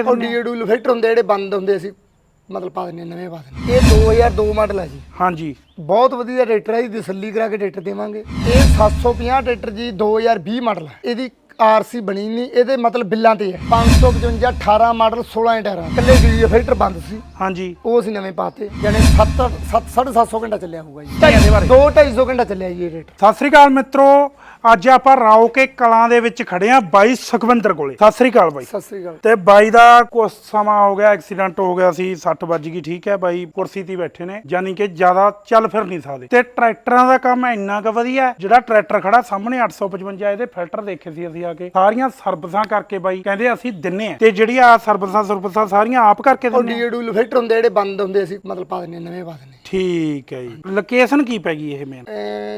ਉਹ ਡੀਏਡੂ ਫਿਲਟਰ ਹੁੰਦੇ ਜਿਹੜੇ ਬੰਦ ਹੁੰਦੇ ਸੀ ਮਤਲਬ ਪਾ ਦਿੰਦੇ ਨਵੇਂ ਪਾ ਦਿੰਦੇ ਇਹ 2002 ਮਾਡਲ ਹੈ ਜੀ। ਹਾਂਜੀ। ਬਹੁਤ ਵਧੀਆ ਰੇਟਰ ਹੈ ਜੀ ਤਸੱਲੀ ਕਰਾ ਕੇ ਰੇਟਰ ਦੇਵਾਂਗੇ। ਇਹ 750 ਰੇਟਰ ਜੀ 2020 ਮਾਡਲ ਹੈ ਇਹਦੀ ਆਰਸੀ ਬਣੀ ਨਹੀਂ ਇਹਦੇ ਮਤਲਬ ਬਿੱਲਾਂ ਤੇ ਹੈ। 555 18 ਮਾਡਲ 16 ਟਾਇਰਾਂ ਕੱਲੇ ਡੀ ਫਿਲਟਰ ਬੰਦ ਸੀ ਹਾਂਜੀ। ਉਹ ਅਸੀਂ ਨਵੇਂ ਪਾਤੇ ਯਾਨੀ 7 7 750 ਘੰਟਾ ਚੱਲਿਆ ਹੋਊਗਾ ਜੀ। ਬਾਰੇ? 2 250 ਘੰਟਾ ਚੱਲਿਆ ਜੀ ਇਹ ਰੇਟਰ ਸਤਿ ਸ੍ਰੀ ਅਕਾਲ ਮਿੱਤਰੋ ਅੱਜ ਆਪਾਂ ਰਾਓ ਕੇ ਕਲਾਂ ਦੇ ਵਿੱਚ ਖੜੇ ਆ ਬਾਈ ਸੁਖਵਿੰਦਰ ਕੋਲੇ। ਸਤਿ ਸ੍ਰੀ ਅਕਾਲ ਬਾਈ। ਸਤਿ ਸ੍ਰੀ ਅਕਾਲ। ਤੇ ਬਾਈ ਦਾ ਕੁਝ ਸਮਾਂ ਹੋ ਗਿਆ ਐਕਸੀਡੈਂਟ ਹੋ ਗਿਆ ਸੀ 60 ਵੱਜ ਗਈ ਠੀਕ ਹੈ ਬਾਈ ਕੁਰਸੀ ਤੇ ਬੈਠੇ ਨੇ ਯਾਨੀ ਕਿ ਜ਼ਿਆਦਾ ਚੱਲ ਫਿਰ ਨਹੀਂ ਸਕਦੇ। ਤੇ ਟਰੈਕਟਰਾਂ ਦਾ ਕੰਮ ਇੰਨਾ ਕੁ ਵਧੀਆ ਜਿਹੜਾ ਟਰੈਕਟਰ ਖੜਾ ਸਾਹਮਣੇ 855 ਇਹਦੇ ਫਿਲਟਰ ਦੇਖੇ ਸੀ ਅਸੀਂ ਆ ਕੇ ਸਾਰੀਆਂ ਸਰਵਿਸਾਂ ਕਰਕੇ ਬਾਈ ਕਹਿੰਦੇ ਅਸੀਂ ਦਿੰਨੇ ਆ। ਤੇ ਜਿਹੜੀ ਆ ਸਰਵਿਸਾਂ ਸਰਵਿਸਾਂ ਸਾਰੀਆਂ ਆਪ ਕਰਕੇ ਉਹ ਦਿੰਨੇ ਆ। ਡੀਏਡੂ ਫਿਲਟਰ ਹੁੰਦੇ ਜਿਹੜੇ ਬੰਦ ਹੁੰਦੇ ਸੀ ਮਤਲਬ ਪਾ ਦਿੰਦੇ ਨਵੇਂ ਪਾ ਦਿੰਦੇ ਠੀਕ ਹੈ ਜੀ। ਲੋਕੇਸ਼ਨ ਕੀ ਪੈ ਗਈ ਇਹ ਮੇਨ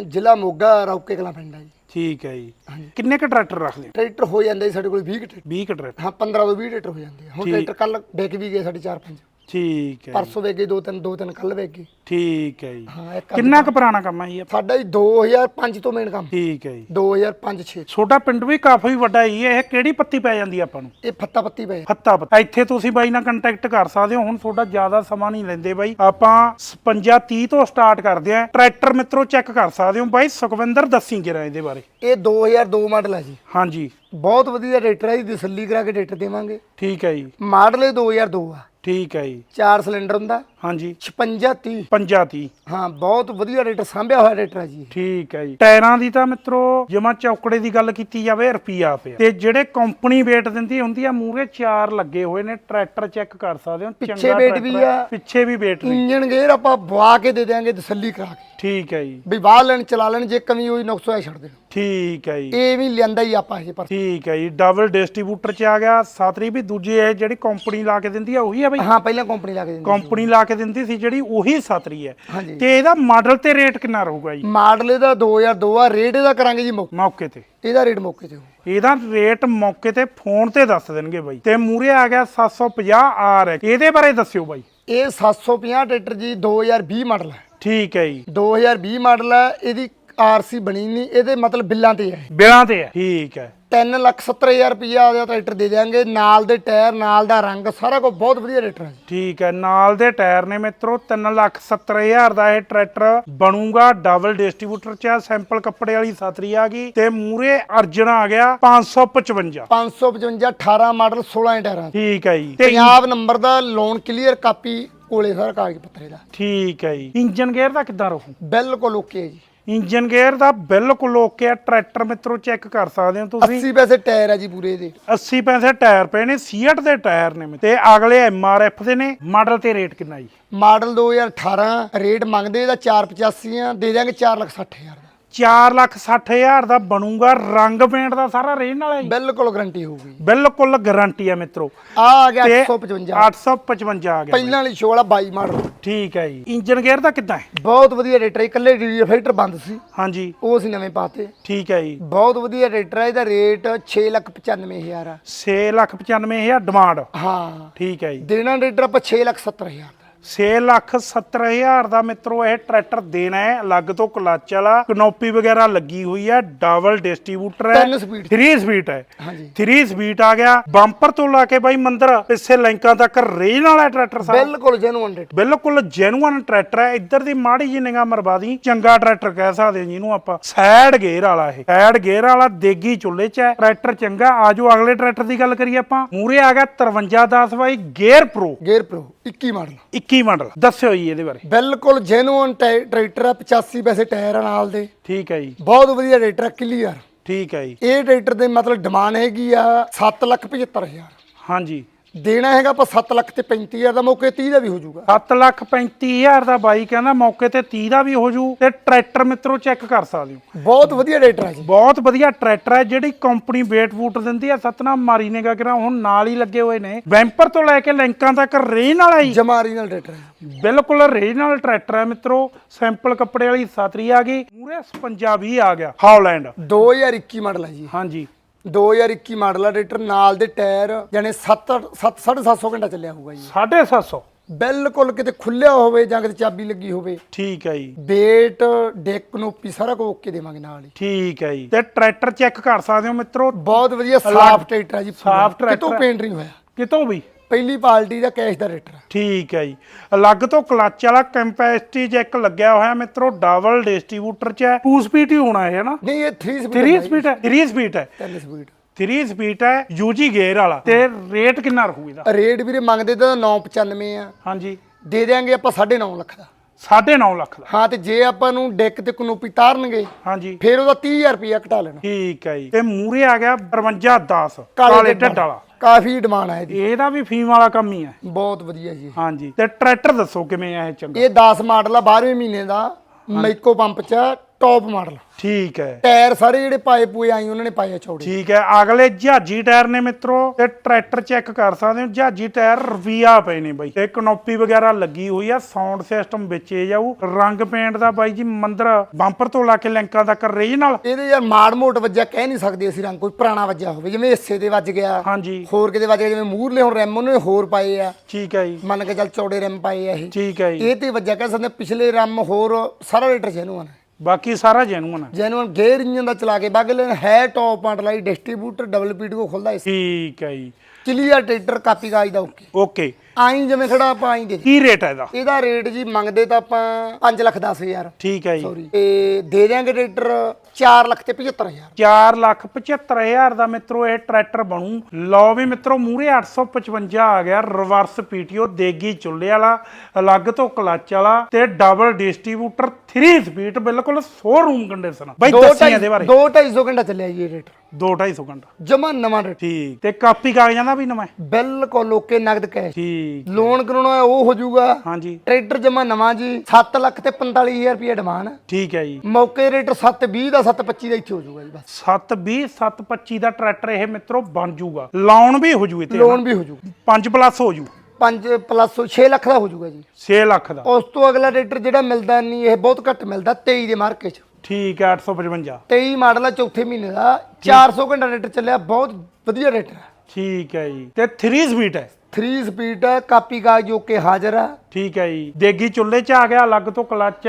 ਜ਼ਿਲ੍ਹਾ ਮੋਗਾ ਰੌਕੇ ਕਲਾਂ ਪਿੰਡ ਹੈ ਜੀ। ਠੀਕ ਹੈ ਜੀ। ਕਿੰਨੇ ਕ ਟਰੈਕਟਰ ਰੱਖਦੇ ਟਰੈਕਟਰ ਹੋ ਜਾਂਦੇ ਸਾਡੇ ਕੋਲ 20 ਕੁ ਟਰੈਕਟਰ। 20 ਕ ਟਰੈਕਟਰ। ਹਾਂ 15 ਤੋਂ 20 ਟਰੈਕਟਰ ਹੋ ਜਾਂਦੇ ਹੁਣ। ਟਰੈਕਟਰ ਕੱਲ ਵਿਕ ਵੀ ਗਏ ਸਾਡੇ 4-5 ਠੀਕ ਹੈ ਪਰਸੋਂ ਵਿਕ ਗਏ ਦੋ ਤਿੰਨ ਦੋ ਤਿੰਨ ਕੱਲ ਵਿਕ ਗਏ। ਠੀਕ ਹੈ ਜੀ। ਹਾਂ ਇੱਕ ਕਿੰਨਾ ਕ ਪੁਰਾਣਾ ਕੰਮ ਹੈ ਜੀ ਇਹ? ਸਾਡਾ ਜੀ 2005 ਤੋਂ ਮੇਨ ਕੰਮ। ਠੀਕ ਹੈ ਜੀ। 2005-6 ਛੋਟਾ ਪਿੰਡ ਵੀ ਕਾਫੀ ਵੱਡਾ ਹੀ ਹੈ ਇਹ ਕਿਹੜੀ ਪੱਤੀ ਪੈ ਜਾਂਦੀ ਆ ਆਪਾਂ ਨੂੰ? ਇਹ ਫੱਤਾ ਪੱਤੀ ਪਏ ਫੱਤਾ ਪੱਤਾ। ਇੱਥੇ ਤੁਸੀਂ ਬਾਈ ਨਾਲ ਕੰਟੈਕਟ ਕਰ ਸਕਦੇ ਹੋ ਹੁਣ ਤੁਹਾਡਾ ਜ਼ਿਆਦਾ ਸਮਾਂ ਨਹੀਂ ਲੈਂਦੇ ਬਾਈ। ਆਪਾਂ 55 30 ਤੋਂ ਸਟਾਰਟ ਕਰਦੇ ਆ ਟਰੈਕਟਰ ਮਿੱਤਰੋ ਚੈੱਕ ਕਰ ਸਕਦੇ ਹੋ ਬਾਈ ਸੁਖਵਿੰਦਰ ਦੱਸੀ ਕਿਰਾ ਇਹਦੇ ਬਾਰੇ। ਇਹ 2002 ਮਾਡਲ ਹੈ ਜੀ। ਹਾਂਜੀ। ਬਹੁਤ ਵਧੀਆ ਰੇਟਰ ਹੈ ਜੀ ਤਸੱਲੀ ਕਰਾ ਕੇ ਰੇਟਰ ਦੇਵਾਂਗੇ। ਠੀਕ ਹੈ ਜੀ। ਮਾਡਲ ਇਹ 2002 ਆ। ਠੀਕ ਹੈ ਜੀ। ਚਾਰ ਸਿਲੰਡਰ ਹੁੰਦਾ। ਹਾਂਜੀ। 56 30 ਪੰਜਾਤੀ ਹਾਂ ਬਹੁਤ ਵਧੀਆ ਰੇਟਰ ਸਾਂਭਿਆ ਹੋਇਆ ਰੇਟਰ ਹੈ ਜੀ ਠੀਕ ਹੈ ਜੀ। ਟਾਇਰਾਂ ਦੀ ਤਾਂ ਮਿੱਤਰੋ ਜਮਾ ਚੌਕੜੇ ਦੀ ਗੱਲ ਕੀਤੀ ਜਾਵੇ ਰੁਪਿਆ ਪਿਆ ਤੇ ਜਿਹੜੇ ਕੰਪਨੀ ਵੇਟ ਦਿੰਦੀ ਹੁੰਦੀ ਆ ਮੂਰੇ ਚਾਰ ਲੱਗੇ ਹੋਏ ਨੇ ਟਰੈਕਟਰ ਚੈੱਕ ਕਰ ਸਕਦੇ ਹੋ ਪਿੱਛੇ ਚੰਗਾ weight ਵੀ। ਆ। ਪਿੱਛੇ ਵੀ ਵੇਟ ਨੇ। ਇੰਜਨ ਗੇਅਰ ਆਪਾਂ ਬਵਾ ਕੇ ਦੇ ਦਿਆਂਗੇ ਤਸੱਲੀ ਕਰਾ ਕੇ। ਠੀਕ ਹੈ ਜੀ। ਵੀ ਬਾਹਰ ਲੈਣ ਚਲਾ ਲੈਣ ਜੇ ਕਮੀ ਹੋਈ ਨੁਕਸ ਹੋਇਆ ਛੱਡ ਦੇਣ। ਠੀਕ ਹੈ ਜੀ। ਇਹ ਵੀ ਲਿਆਂਦਾ ਹੀ ਆਪਾਂ ਇਹ ਪਰ ਠੀਕ ਹੈ ਜੀ ਡਬਲ ਡਿਸਟ੍ਰੀਬਿਊਟਰ ਚ ਆ ਗਿਆ। ਸਾਤਰੀ ਵੀ ਦੂਜੀ ਹੈ ਜਿਹੜੀ ਕੰਪਨੀ ਲਾ ਕੇ ਦਿੰਦੀ ਆ ਉਹੀ ਆ ਬਈ? ਹਾਂ ਪਹਿਲਾਂ ਕੰਪਨੀ ਲਾ ਕੇ ਦਿੰਦੀ ਕੰਪਨੀ ਲਾ ਕੇ ਦਿੰਦੀ ਸੀ ਜਿਹੜੀ ਉਹੀ ਸਾਤਰੀ ਹੈ। ਹਾਂਜੀ। ਤੇ ਇਹਦਾ ਮਾਡਲ ਤੇ ਰੇਟ ਕਿੰਨਾ ਰਹੂਗਾ ਜੀ? ਮਾਡਲ ਇਹਦਾ 2002 ਆ ਰੇਟ ਇਹਦਾ ਕਰਾਂਗੇ ਜੀ ਮੌਕੇ ਮੌਕੇ ਤੇ। ਇਹਦਾ ਰੇਟ ਮੌਕੇ ਤੇ ਹੋਊ ਇਹਦਾ ਰੇਟ ਮੌਕੇ ਤੇ ਫੋਨ ਤੇ ਦੱਸ ਦੇਣਗੇ ਬਾਈ। ਤੇ ਮੂਰੇ ਆ ਗਿਆ 750 ਆਰ ਇਹਦੇ ਬਾਰੇ ਦੱਸਿਓ ਬਾਈ। ਇਹ 750 ਟਰੈਕਟਰ ਜੀ 2020 ਮਾਡਲ ਹੈ। ਠੀਕ ਹੈ ਜੀ। 2020 ਮਾਡਲ ਹੈ ਇਹਦੀ ਆਰਸੀ ਬਣੀ ਨਹੀਂ ਇਹਦੇ ਮਤਲਬ ਬਿੱਲਾਂ ਤੇ ਹੈ ਬਿਲਾਂ ਤੇ ਹੈ। ਠੀਕ ਹੈ। 3 ਲੱਖ 70000 ਰੁਪਇਆ ਦਾ ਟਰੈਕਟਰ ਦੇ ਦਿਆਂਗੇ ਨਾਲ ਦੇ ਟਾਇਰ ਨਾਲ ਦਾ ਰੰਗ ਸਾਰਾ ਕੁਝ ਬਹੁਤ ਵਧੀਆ ਰੇਟਰ ਹੈ। ਠੀਕ ਹੈ ਨਾਲ ਦੇ ਟਾਇਰ ਨੇ ਮਿੱਤਰੋ 370000 ਦਾ ਇਹ ਟਰੈਕਟਰ ਬਣੂਗਾ ਡਬਲ ਡਿਸਟ੍ਰੀਬਿਊਟਰ ਚ ਆ, ਸੈਂਪਲ ਕੱਪੜੇ ਵਾਲੀ ਸਾਤਰੀ ਆ ਗਈ ਤੇ ਮੂਰੇ ਅਰਜਨ ਆ ਗਿਆ 555 555 18 ਮਾਡਲ 16 ਟਾਇਰਾਂ ਦਾ। ਠੀਕ ਹੈ ਜੀ। ਤੇ ਪੰਜਾਬ ਨੰਬਰ ਦਾ ਲੋਨ ਕਲੀਅਰ ਕਾਪੀ ਕੋਲੇ ਸਾਰਾ ਕਾਗਜ਼ ਪੱਤਰੇ ਦਾ ਠੀਕ ਹੈ ਜੀ। ਇੰਜਨ ਗੇਅਰ ਦਾ ਕਿੱਦਾਂ ਰਹੂ? ਬਿਲਕੁਲ ਓਕੇ ਹੈ ਜੀ। ਇੰਜਨ ਗੇਅਰ ਦਾ ਬਿਲਕੁਲ ਓਕੇ ਆ ਟਰੈਕਟਰ ਮਿੱਤਰੋ ਚੈੱਕ ਕਰ ਸਕਦੇ ਹੋ ਤੁਸੀਂ। 80 ਪੈਸੇ ਟਾਇਰ ਹੈ ਜੀ ਪੂਰੇ ਇਹਦੇ 80 ਪੈਸੇ ਟਾਇਰ ਪਏ ਨੇ ਸੀਟ ਦੇ ਟਾਇਰ ਨੇ ਤੇ ਅਗਲੇ ਐਫ ਦੇ ਨੇ ਮਾਡਲ ਤੇ ਰੇਟ ਕਿੰਨਾ ਜੀ? ਮਾਡਲ 2018 ਰੇਟ ਮੰਗਦੇ ਇਹਦਾ 485 ਆ ਦੇ ਦਿਆਂਗੇ 460000 ਦਾ 4 ਲੱਖ 60 ਹਜ਼ਾਰ ਦਾ ਬਣੂਗਾ ਰੰਗ ਪੇਂਟ ਦਾ ਸਾਰਾ ਰੇਨ ਵਾਲਾ ਜੀ। ਬਿਲਕੁਲ ਗਾਰੰਟੀ ਹੋਊਗੀ। ਬਿਲਕੁਲ ਗਾਰੰਟੀ ਹੈ ਮਿੱਤਰੋ। ਆ ਆ ਗਿਆ ਤੇ 855 855 ਆ ਗਿਆ ਪਹਿਲਾਂ ਵਾਲੀ ਸ਼ੋਅ ਵਾਲਾ 22 ਮਾਡਲ। ਠੀਕ ਹੈ ਜੀ। ਇੰਜਨ ਗੇਅਰ ਦਾ ਕਿੱਦਾਂ ਹੈ? ਬਹੁਤ ਵਧੀਆ ਰੇਟਰ ਹੈ। ਇਕੱਲੇ ਰੀਫਿਲਟਰ ਬੰਦ ਸੀ। ਹਾਂਜੀ। ਉਹ ਅਸੀਂ ਨਵੇਂ ਪਾਤੇ। ਠੀਕ ਹੈ ਜੀ। ਬਹੁਤ ਵਧੀਆ ਰੇਟਰ ਹੈ। ਇਹਦਾ ਰੇਟ 695000 ਆ 6 ਲੱਖ 95 ਹਜ਼ਾਰ ਡਿਮਾਂਡ ਹਾਂ। ਠੀਕ ਹੈ ਜੀ। ਦੇਣਾ ਰੇਟਰ ਆਪਾਂ 670000 ਦਾ। 6 ਲੱਖ 70 ਹਜ਼ਾਰ ਦਾ ਮਿੱਤਰੋ ਇਹ ਟਰੈਕਟਰ ਦੇਣਾ ਹੈ। ਅਲੱਗ ਤੋਂ ਕਲੱਚ ਵਾਲਾ ਕਨੋਪੀ ਵਗੈਰਾ ਲੱਗੀ ਹੋਈ ਹੈ। ਡਬਲ ਡਿਸਟ੍ਰੀਬਿਊਟਰ ਹੈ। ਤਿੰਨ ਸਪੀਡ। 3 ਸਪੀਡ ਹੈ। ਹਾਂਜੀ। 3 ਸਪੀਡ ਆ ਗਿਆ। ਬੰਪਰ ਤੋਂ ਲਾ ਕੇ ਬਾਈ ਮੰਦਰ ਪਿੱਛੇ ਲੈਂਕਾਂ ਤੱਕ ਰੇਨ ਵਾਲਾ ਟਰੈਕਟਰ ਸਾਰਾ। ਬਿਲਕੁਲ ਜੈਨੂਅਨ ਰੇਟ ਬਿਲਕੁਲ ਜੈਨੂਅਨ ਟਰੈਕਟਰ ਹੈ। ਇੱਧਰ ਦੀ ਮਾੜੀ ਜੀ ਨਿਗਾਹ ਮਰਵਾਦੀ ਚੰਗਾ ਟਰੈਕਟਰ ਕਹਿ ਸਕਦੇ ਹਾਂ ਜਿਹਨੂੰ ਆਪਾਂ। ਸਾਈਡ ਗੇਅਰ ਵਾਲਾ ਇਹ। ਸਾਈਡ ਗੇਅਰ ਵਾਲਾ ਦੇਗੀ ਚੁੱਲ੍ਹੇ 'ਚ ਹੈ। ਟਰੈਕਟਰ ਚੰਗਾ। ਆਜੋ ਅਗਲੇ ਟਰੈਕਟਰ ਦੀ ਗੱਲ ਕਰੀਏ ਆਪਾਂ। ਮੂਰੇ ਆ ਗਿਆ 5310 ਬਾਈ gear pro gear pro 21 model. 21 model ਦੱਸਿਓ ਜੀ ਇਹਦੇ ਬਾਰੇ। ਬਿਲਕੁਲ ਜੈਨੂਅਨ ਟਰੈਕਟਰ ਆ 85 ਪੈਸੇ ਟਾਇਰ ਨਾਲ ਦੇ। ਠੀਕ ਹੈ ਜੀ। ਬਹੁਤ ਵਧੀਆ ਰੇਟਰ ਆ ਕਲੀਅਰ ਠੀਕ ਹੈ ਜੀ। ਇਹ ਟਰੈਕਟਰ ਦੇ ਮਤਲਬ ਡਿਮਾਂਡ ਹੈਗੀ ਆ 775000 ਹਾਂਜੀ। ਦੇਣਾ ਹੈਗਾ ਆਪਾਂ 7 ਲੱਖ ਤੇ 35000 ਦਾ ਮੌਕੇ 30 ਦਾ ਵੀ ਹੋ ਜਾਊਗਾ। 7 ਲੱਖ 35000 ਦਾ ਬਾਈ ਕਹਿੰਦਾ ਮੌਕੇ ਤੇ 30 ਦਾ ਵੀ ਹੋ ਜੂ ਤੇ ਟਰੈਕਟਰ ਮਿੱਤਰੋ ਚੈੱਕ ਕਰ ਸਕਦੇ ਹੋ। ਬਹੁਤ ਵਧੀਆ ਰੇਟਰ ਆ ਜੀ। ਬਹੁਤ ਵਧੀਆ ਟਰੈਕਟਰ ਹੈ ਜਿਹੜੀ ਕੰਪਨੀ ਵੇਟ ਵੂਟ ਦਿੰਦੀ ਹੈ ਸਤਨਾਮ ਮਾਰੀ ਨੇਗਾ ਕਿਰਾ ਹੁਣ ਨਾਲ ਹੀ ਲੱਗੇ ਹੋਏ ਨੇ। ਵੈਂਪਰ ਤੋਂ ਲੈ ਕੇ ਲਿੰਕਾਂ ਤੱਕ ਰੇਨ ਵਾਲਾ ਹੀ ਜਮਾ ਰੀਨਲ ਰੇਟਰ ਹੈ ਬਿਲਕੁਲ ਰੇਨ ਵਾਲਾ ਟਰੈਕਟਰ ਹੈ ਮਿੱਤਰੋ ਸਿੰਪਲ ਕੱਪੜੇ ਵਾਲੀ ਸਾਤਰੀ ਆ ਗਈ ਮੂਰੇ 55 ਆ ਗਿਆ ਹਾਲੈਂਡ। 2021 ਮਾਡਲ ਹੈ ਜੀ। ਹਾਂਜੀ। 2021 ਮਾਡਲ ਆ ਰੇਟਰ ਨਾਲ ਦੇ ਟਾਇਰ ਜਾਨੇ 7 7 750 ਘੰਟਾ ਚੱਲਿਆ ਹੋਊਗਾ ਜੀ। 750 ਬਿਲਕੁਲ ਕਿਤੇ ਖੁੱਲਿਆ ਹੋਵੇ ਜਾਂ ਕਿਤੇ ਚਾਬੀ ਲੱਗੀ ਹੋਵੇ। ਠੀਕ ਹੈ ਜੀ। ਬੇਟ ਡੈਕ ਕਨੋਪੀ ਸਾਰਾ ਕੁਝ ਓਕੇ ਦੇਵਾਂਗੇ ਨਾਲ ਹੀ। ਠੀਕ ਹੈ ਜੀ। ਤੇ ਟਰੈਕਟਰ ਚੈੱਕ ਕਰ ਸਕਦੇ ਹੋ ਮਿੱਤਰੋ? ਬਹੁਤ ਵਧੀਆ ਸਾਫ਼ ਟਰੈਕਟਰ ਆ ਜੀ ਸਾਫ਼ ਕਿਤੋਂ ਟਰੈਕਟਰ ਹੈ। ਪੇਂਟ ਨਹੀਂ ਹੋਇਆ। ਕਿਤੋਂ ਵੀ? ਪਹਿਲੀ ਪਾਰਟੀ ਦਾ ਕੈਸ਼ ਦਾ ਰੇਟਰ ਠੀਕ ਹੈ ਜੀ। ਅਲੱਗ ਤੋਂ ਕਲੱਚ ਵਾਲਾ ਕੰਪੈਸਿਟੀ ਜੈਕ ਲੱਗਿਆ ਹੋਇਆ ਮਿੱਤਰੋ ਡਬਲ ਡਿਸਟ੍ਰੀਬਿਊਟਰ ਚ ਹੈ। 2 ਸਪੀਡ ਹੀ ਹੋਣਾ ਹੈ ਨਾ? ਨਹੀਂ ਇਹ 3 ਸਪੀਡ 3 ਸਪੀਡ ਹੈ 3 ਸਪੀਡ ਹੈ। 3 ਸਪੀਡ 3 ਸਪੀਡ ਹੈ ਯੂਜੀ ਗੇਅਰ ਵਾਲਾ। ਤੇ ਰੇਟ ਕਿੰਨਾ ਰਹੂ ਇਹਦਾ? ਰੇਟ ਵੀਰੇ ਮੰਗਦੇ ਤਾਂ 995 ਆ। ਹਾਂਜੀ। ਦੇ ਦੇਾਂਗੇ ਆਪਾਂ 9.5 ਲੱਖ ਦਾ। 9.5 ਲੱਖ ਦਾ। ਹਾਂ ਤੇ ਜੇ ਆਪਾਂ ਨੂੰ ਡੈਕ ਤੇ ਕਨੋਪੀ ਤਾਰਨਗੇ ਹਾਂਜੀ। ਫਿਰ ਉਹਦਾ 30000 ਰੁਪਇਆ ਘਟਾ ਲੈਣਾ। ਠੀਕ ਹੈ ਜੀ। ਤੇ ਮੂਰੇ ਆ ਗਿਆ 5210 ਕਾਲੇ ਢਿੱਡ ਵਾਲਾ। ਕਾਫੀ ਡਿਮਾਂਡ ਹੈ ਇਹਦੀ। ਇਹਦਾ ਵੀ ਫੀਮ ਵਾਲਾ ਕੰਮ ਹੀ ਹੈ। ਬਹੁਤ ਵਧੀਆ ਜੀ। ਹਾਂਜੀ। ਤੇ ਟਰੈਕਟਰ ਦੱਸੋ ਕਿਵੇਂ ਆ ਇਹ ਚੰਗਾ? ਇਹ 10 ਮਾਡਲ ਆ 12ਵੇਂ ਮਹੀਨੇ ਦਾ। ਮਾਈਕੋ ਪੰਪ ਚ ਟੌਪ ਮਾਡਲ ਠੀਕ ਹੈ। ਟਾਇਰ ਸਾਰੇ ਜਿਹੜੇ ਪਾਏ ਪੂਏ ਆਈ ਉਹਨਾਂ ਨੇ ਪਾਏ ਆ ਚੌੜੇ। ਠੀਕ ਹੈ ਅਗਲੇ ਜਹਾਜੀ ਟਾਇਰ ਨੇ ਮਿੱਤਰੋ ਤੇ ਟਰੈਕਟਰ ਚੈੱਕ ਕਰ ਸਕਦੇ ਹੋ ਜਹਾਜੀ ਟਾਇਰ ਰਵੀਆ ਪਏ ਨੇ ਬਾਈ। ਤੇ ਕਨੋਪੀ ਵਗੈਰਾ ਲੱਗੀ ਹੋਈ ਆ ਸਾਊਂਡ ਸਿਸਟਮ ਵਿੱਚੇ ਜਾਊ। ਰੰਗ ਪੇਂਟ ਦਾ ਬਾਈ ਜੀ ਮੰਦਰ ਬੰਪਰ ਤੋਂ ਲਾ ਕੇ ਲਿੰਕਾਂ ਤੱਕ ਰੀਜਨਲ ਇਹਦੇ ਯਾਰ ਮਾੜ ਮੋਟ ਵੱਜਿਆ ਕਹਿ ਨਹੀਂ ਸਕਦੇ ਅਸੀਂ ਰੰਗ ਕੋਈ ਪੁਰਾਣਾ ਵੱਜਿਆ ਹੋਵੇ ਜਿਵੇਂ ਹਿੱਸੇ ਦੇ ਵੱਜ ਗਿਆ। ਹਾਂਜੀ। ਹੋਰ ਕਿਤੇ ਵੱਜ ਗਿਆ ਜਿਵੇਂ ਮੂਰਲੇ ਹੁਣ ਰੈਮ ਉਹਨੇ ਹੋਰ ਪਾਏ ਆ। ਠੀਕ ਹੈ ਜੀ। ਮੰਨ ਕੇ ਚੱਲ ਚੌੜੇ ਰੈਮ ਪਾਏ ਆ ਇਹ। ਠੀਕ ਹੈ ਜੀ। ਇਹ ਤੇ ਵੱਜਿਆ ਕਹਿ ਸਕਦੇ ਪਿਛਲੇ ਰੈਮ ਹੋਰ ਸਾਰਾ ਰੇਟਰ ਜੈਨੂਅਨ ਹੈ ਬਾਕੀ ਸਾਰਾ ਜੈਨੂਨ ਹੈ ਜੈਨੂਅਨ ਗੇਅਰ ਇੰਜਨ ਦਾ ਚਲਾ ਕੇ ਬਾਗ ਲੈਣ ਹੈ ਟੌਪ ਮਾਡਲ ਆਈ ਡਿਸਟ੍ਰੀਬਿਊਟਰ ਡਬਲ ਪੀਟੀਓ ਖੁੱਲਦਾ ਇਸ ਠੀਕ ਹੈ ਜੀ। ਕਲੀਅਰ ਟਰੈਕਟਰ ਕਾਪੀ ਕਾਜ ਦਾ ਓਕੇ। ਓਕੇ। ਆਈ ਜਿਵੇਂ ਖੜਾ ਆਪਾਂ ਆਈ ਦੇ ਕੀ ਰੇਟ ਹੈ ਇਹਦਾ? ਇਹਦਾ ਰੇਟ ਜੀ ਮੰਗਦੇ ਤਾਂ ਆਪਾਂ 5 ਲੱਖ 10 ਹਜ਼ਾਰ। ਠੀਕ ਹੈ ਜੀ। ਸੌਰੀ ਤੇ ਦੇ ਦਿਆਂਗੇ ਟਰੈਕਟਰ 4 ਲੱਖ ਤੇ 75 ਹਜ਼ਾਰ। 4 ਲੱਖ 75000 ਦਾ ਮਿੱਤਰੋ ਇਹ ਟਰੈਕਟਰ ਬਣੂ। ਲਓ ਵੀ ਮਿੱਤਰੋ ਮੂਰੇ 855 ਆ ਗਿਆ ਰਿਵਰਸ ਪੀਟੀਓ ਦੇਗੀ ਚੁੱਲ੍ਹੇ ਵਾਲਾ ਅਲੱਗ ਤੋਂ ਕਲੱਚ ਵਾਲਾ ਤੇ ਡਬਲ ਡਿਸਟ੍ਰੀਬਿਊਟਰ 3 ਸਪੀਡ ਬਿਲਕੁਲ ਸ਼ੋਰੂਮ ਕੰਡੀਸ਼ਨ ਬਾਈ ਦੋ ਦੱਸੀ ਢਾਈ ਇਹਦੇ ਬਾਰੇ। ਦੋ 250 ਘੰਟਾ ਚੱਲਿਆ ਜੀ ਇਹ ਰੇਟਰ 2.5 ਘੰਟਾ। ਜਮਾ ਨਵਾਂ ਠੀਕ। ਤੇ ਕਾਪੀ ਕਾਗਜ਼ਾਂ ਦਾ ਵੀ ਨਵਾਂ? ਬਿਲਕੁਲ ਓਕੇ ਨਗਦ ਕੈਸ਼ ਠੀਕ। ਲੋਨ ਕਰਾਉਣਾ ਹੋਇਆ ਉਹ ਹੋ ਜਾਊਗਾ ਹਾਂਜੀ। ਟਰੈਕਟਰ ਜਮਾ ਨਵਾਂ ਜੀ 7 ਲੱਖ ਤੇ 45000 ਰੁਪਏ ਡਿਮਾਂਡ। ਠੀਕ ਹੈ ਜੀ। ਮੌਕੇ ਰੇਟਰ 720 ਦਾ 725 ਦਾ ਇੱਥੇ ਹੋ ਜਾਊਗਾ ਜੀ ਬਸ। 720 725 ਦਾ ਟਰੈਕਟਰ ਇਹ ਮਿੱਤਰੋ ਬਣ ਜੂਗਾ। ਲਾਉਣ ਵੀ ਹੋ ਜੂ ਇਹ ਤੇ ਲੋਨ ਵੀ ਹੋ ਜਾਊਗਾ 5 ਪਲੱਸ ਹੋ ਜੂ। 5 ਪਲੱਸ 6 ਲੱਖ ਦਾ ਹੋ ਜਾਊਗਾ ਜੀ। 6 ਲੱਖ ਦਾ। ਉਸ ਤੋਂ ਅਗਲਾ ਰੇਟਰ ਜਿਹੜਾ ਮਿਲਦਾ ਨਹੀਂ ਇਹ ਬਹੁਤ ਘੱਟ ਮਿਲਦਾ 23 ਦੇ ਮਾਰਕੇ 'ਚ। ਠੀਕ ਹੈ 855 23 ਮਾਡਲ ਆ ਚੌਥੇ ਮਹੀਨੇ ਦਾ। 400 ਘੰਟਾ ਰੇਟਰ ਚੱਲਿਆ ਬਹੁਤ ਵਧੀਆ ਰੇਟਰ ਹੈ। ਠੀਕ ਹੈ ਜੀ। ਤੇ 3 ਸਪੀਡ ਹੈ। 3 ਸਪੀਡ ਕਾਪੀ ਕਾਗਜ਼ ਓਕੇ ਹਾਜ਼ਰ ਆ। ਠੀਕ ਹੈ ਜੀ। ਦੇਗੀ ਚੁੱਲ੍ਹੇ 'ਚ ਆ ਗਿਆ ਅਲੱਗ ਤੋਂ ਕਲੱਚ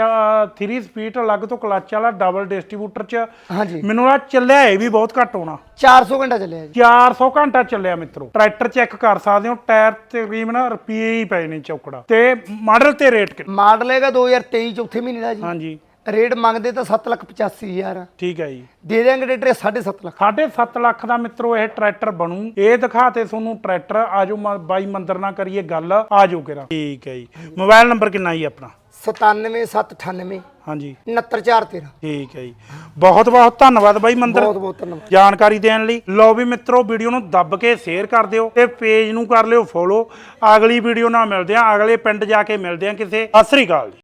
3 ਸਪੀਡ ਅਲੱਗ ਤੋਂ ਕਲੱਚ ਵਾਲਾ ਡਬਲ ਡਿਸਟ੍ਰੀਬਿਊਟਰ 'ਚ। ਹਾਂਜੀ। ਮੈਨੂੰ ਆ ਚੱਲਿਆ ਇਹ ਵੀ ਬਹੁਤ ਘੱਟ ਹੋਣਾ। 400 ਘੰਟਾ ਚੱਲਿਆ ਜੀ। 400 ਘੰਟਾ ਚੱਲਿਆ ਮਿੱਤਰੋ। ਟਰੈਕਟਰ ਚੈੱਕ ਕਰ ਸਕਦੇ ਹੋ ਟਾਇਰ ਤਕਰੀਬਨ ਰੁਪਏ ਹੀ ਪਏ ਨੇ ਚੌਕੜਾ। ਤੇ ਮਾਡਲ ਤੇ ਰੇਟ ਕਿੰਨਾ? ਮਾਡਲ ਹੈਗਾ 2023 ਚੌਥੇ ਮਹੀਨੇ ਦਾ ਜੀ। ਹਾਂਜੀ। ਰੇਟ ਮੰਗਦੇ ਤਾਂ 7 ਲੱਖ 85 ਹਜ਼ਾਰ। ਠੀਕ ਹੈ ਜੀ। ਦੇ ਦੇਾਂਗੇ ਰੇਟਰ 7.5 ਲੱਖ। ਸਾਢੇ 7 ਲੱਖ ਦਾ ਮਿੱਤਰੋ ਇਹ ਟਰੈਕਟਰ ਬਣੂ। ਇਹ ਦਿਖਾਤੇ ਤੁਹਾਨੂੰ ਟਰੈਕਟਰ। ਆਜੋ ਬਾਈ ਮੰਦਰ ਨਾ ਕਰੀਏ ਗੱਲ। ਆਜੋ ਕਿਰਾ। ਠੀਕ ਹੈ ਜੀ। ਮੋਬਾਈਲ ਨੰਬਰ ਕਿੰਨਾ ਜੀ ਆਪਣਾ? 97798 ਹਾਂਜੀ। 69413 ਠੀਕ ਹੈ ਜੀ। ਬਹੁਤ ਬਹੁਤ ਧੰਨਵਾਦ ਬਾਈ ਮੰਦਰ। ਬਹੁਤ ਬਹੁਤ ਧੰਨਵਾਦ। ਜਾਣਕਾਰੀ ਦੇਣ ਲਈ। ਲਓ ਵੀ ਮਿੱਤਰੋ ਵੀਡੀਓ ਨੂੰ ਦੱਬ ਕੇ ਸ਼ੇਅਰ ਕਰ ਦਿਓ ਤੇ ਪੇਜ ਨੂੰ ਕਰ ਲਿਓ ਫੋਲੋ ਅਗਲੀ ਵੀਡੀਓ ਨਾਲ ਮਿਲਦੇ ਆਂ ਅਗਲੇ ਪਿੰਡ ਜਾ ਕੇ ਮਿਲਦੇ ਆਂ ਕਿਸੇ। ਸਤਿ ਸ੍ਰੀ ਅਕਾਲ ਜੀ।